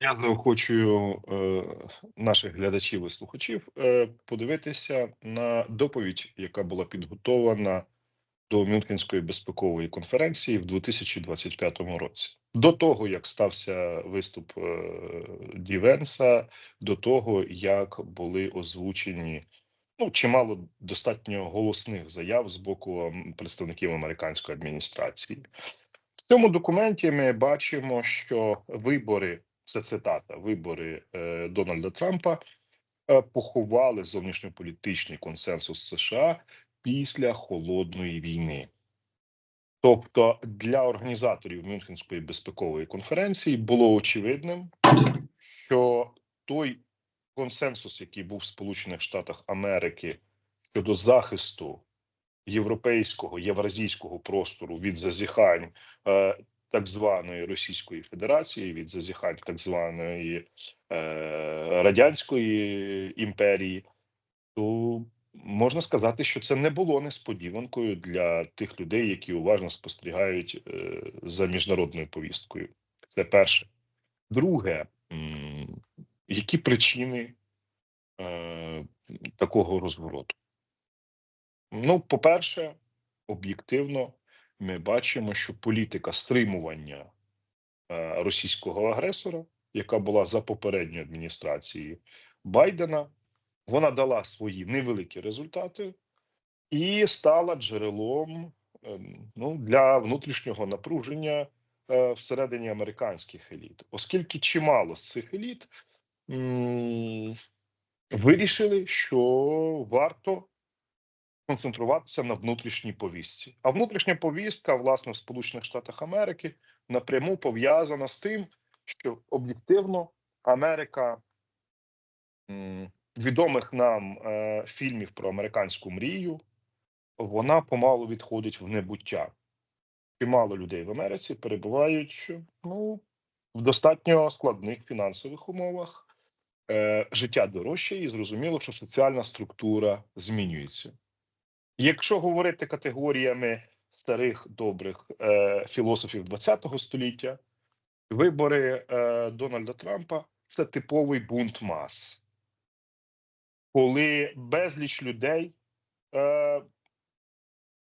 Я заохочую е, наших глядачів і слухачів е, подивитися на доповідь, яка була підготована до Мюнхенської безпекової конференції в 2025 році. До того як стався виступ е, Дівенса, до того як були озвучені ну чимало достатньо голосних заяв з боку представників американської адміністрації. В цьому документі ми бачимо, що вибори це цитата: вибори е, Дональда Трампа е, поховали зовнішньополітичний консенсус США після холодної війни. Тобто для організаторів Мюнхенської безпекової конференції було очевидним, що той консенсус, який був в Сполучених Штатах Америки щодо захисту європейського євразійського простору від зазіхань е, так званої Російської Федерації, від зазіхань так званої е, радянської імперії, то можна сказати, що це не було несподіванкою для тих людей, які уважно спостерігають е, за міжнародною повісткою. Це перше. Друге, які причини е, такого розвороту? Ну, по-перше, об'єктивно, ми бачимо, що політика стримування е, російського агресора, яка була за попередньої адміністрації Байдена, вона дала свої невеликі результати і стала джерелом ем, ну, для внутрішнього напруження е, всередині американських еліт, оскільки чимало з цих еліт вирішили, що варто концентруватися на внутрішній повістці. А внутрішня повістка, власне, в Сполучених Штатах Америки напряму пов'язана з тим, що об'єктивно Америка відомих нам е, фільмів про американську мрію, вона помалу відходить в небуття. Чимало людей в Америці перебувають ну, в достатньо складних фінансових умовах. Е, життя дорожче, і зрозуміло, що соціальна структура змінюється. Якщо говорити категоріями старих добрих е, філософів ХХ століття, вибори е, Дональда Трампа це типовий бунт мас, коли безліч людей е,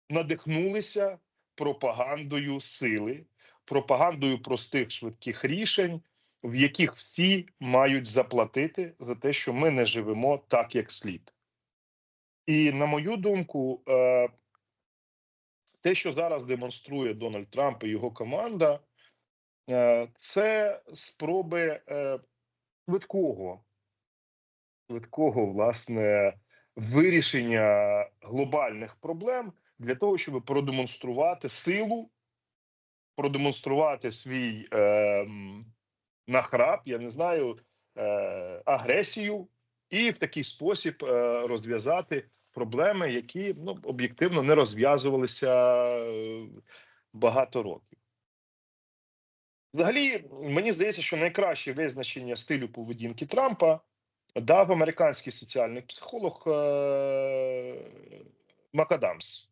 надихнулися пропагандою сили, пропагандою простих швидких рішень, в яких всі мають заплатити за те, що ми не живемо так, як слід. І на мою думку, е, те, що зараз демонструє Дональд Трамп і його команда, е, це спроби е, швидкого, швидкого власне вирішення глобальних проблем для того, щоб продемонструвати силу, продемонструвати свій е, нахрап, я не знаю, е, агресію, і в такий спосіб е, розв'язати проблеми, які ну об'єктивно не розв'язувалися е, багато років. Взагалі, мені здається, що найкраще визначення стилю поведінки Трампа дав американський соціальний психолог е, Макадамс.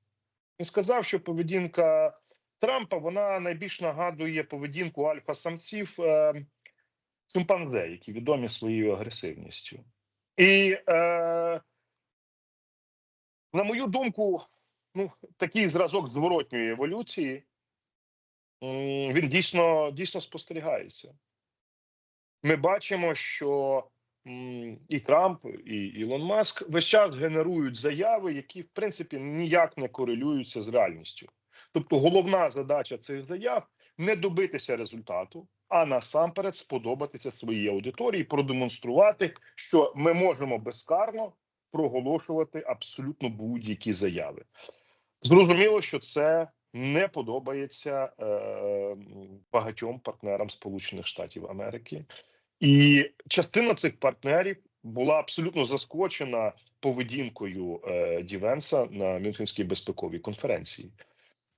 Він сказав, що поведінка Трампа вона найбільш нагадує поведінку альфа-самців е, чимпанзе, які відомі своєю агресивністю. І, е, на мою думку, ну, такий зразок зворотньої еволюції він дійсно, дійсно спостерігається. Ми бачимо, що і Трамп, і Ілон Маск весь час генерують заяви, які в принципі ніяк не корелюються з реальністю. Тобто, головна задача цих заяв не добитися результату, а насамперед сподобатися своїй аудиторії, продемонструвати, що ми можемо безкарно проголошувати абсолютно будь-які заяви. Зрозуміло, що це не подобається е, багатьом партнерам Сполучених Штатів Америки, і частина цих партнерів була абсолютно заскочена поведінкою е, Дівенса на Мюнхенській безпековій конференції.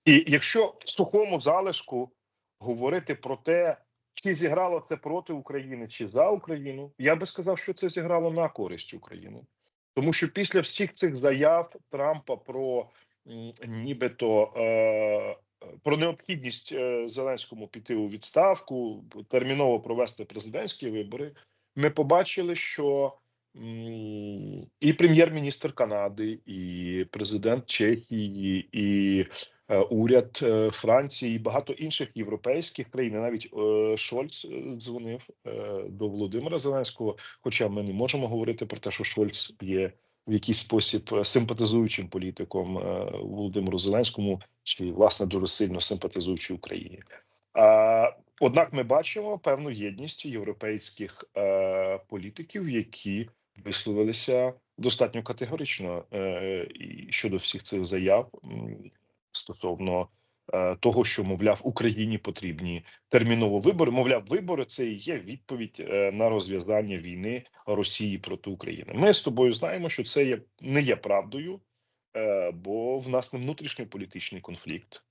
І якщо в сухому залишку говорити про те, чи зіграло це проти України, чи за Україну, я би сказав, що це зіграло на користь України. Тому що після всіх цих заяв Трампа про нібито е, про необхідність е, Зеленському піти у відставку, терміново провести президентські вибори, ми побачили, що і прем'єр-міністр Канади, і президент Чехії, і е, уряд е, Франції, і багато інших європейських країн, навіть е, Шольц дзвонив до Володимира Зеленського. Хоча ми не можемо говорити про те, що Шольц є в якийсь спосіб симпатизуючим політиком Володимиру Зеленському, чи власне дуже сильно симпатизуючи Україні. Однак ми бачимо певну єдність європейських е, політиків, які висловилися достатньо категорично е, щодо всіх цих заяв стосовно е, того, що мовляв Україні потрібні терміново вибори. Мовляв, вибори це і є відповідь е, на розв'язання війни Росії проти України. Ми з тобою знаємо, що це є не є правдою, бо в нас не внутрішній політичний конфлікт.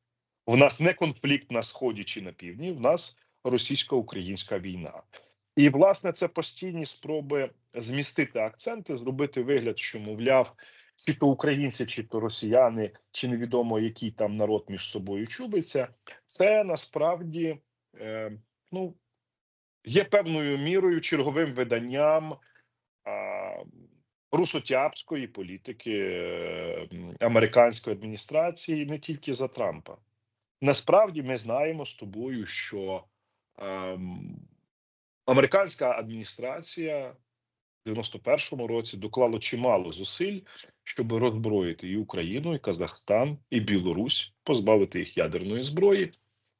В нас не конфлікт на сході чи на півдні. В нас російсько-українська війна. І власне це постійні спроби змістити акценти, зробити вигляд, що мовляв, чи то українці, чи то росіяни, чи невідомо який там народ між собою чубиться. Це насправді е, ну є певною мірою черговим виданням а, русотяпської політики е, американської адміністрації не тільки за Трампа. Насправді ми знаємо з тобою, що ем, американська адміністрація в 91-му році доклала чимало зусиль, щоб роззброїти і Україну, і Казахстан, і Білорусь, позбавити їх ядерної зброї,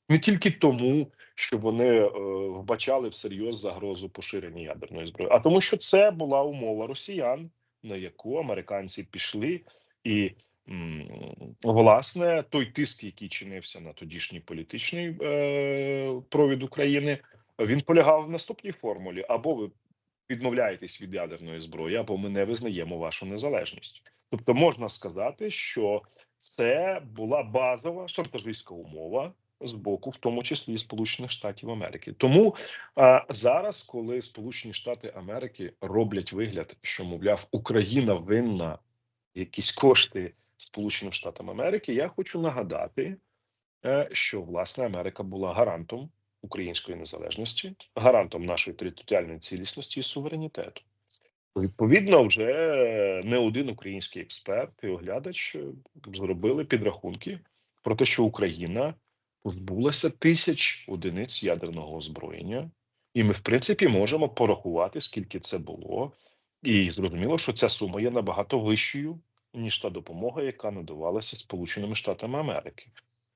не тільки тому, що вони е, вбачали всерйоз загрозу поширення ядерної зброї, а тому, що це була умова росіян, на яку американці пішли, і м, власне той тиск, який чинився на тодішній політичний е, провід України, він полягав в наступній формулі: або ви відмовляєтесь від ядерної зброї, або ми не визнаємо вашу незалежність. Тобто можна сказати, що це була базова шантажистська умова з боку, в тому числі Сполучених Штатів Америки. Тому а, зараз, коли Сполучені Штати Америки роблять вигляд, що мовляв Україна винна якісь кошти Сполученим Штатам Америки, я хочу нагадати, е, що власне Америка була гарантом української незалежності, гарантом нашої територіальної цілісності і суверенітету. Відповідно, вже не один український експерт і оглядач е, зробили підрахунки про те, що Україна позбулася тисяч одиниць ядерного озброєння, і ми, в принципі, можемо порахувати, скільки це було, і зрозуміло, що ця сума є набагато вищою ніж та допомога, яка надавалася Сполученими Штатами Америки.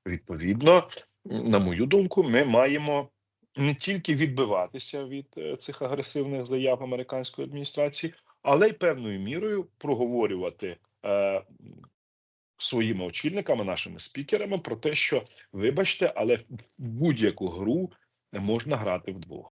Відповідно, на мою думку, ми маємо не тільки відбиватися від е, цих агресивних заяв американської адміністрації, але й певною мірою проговорювати е, своїми очільниками, нашими спікерами про те, що вибачте, але в будь-яку гру можна грати вдвох.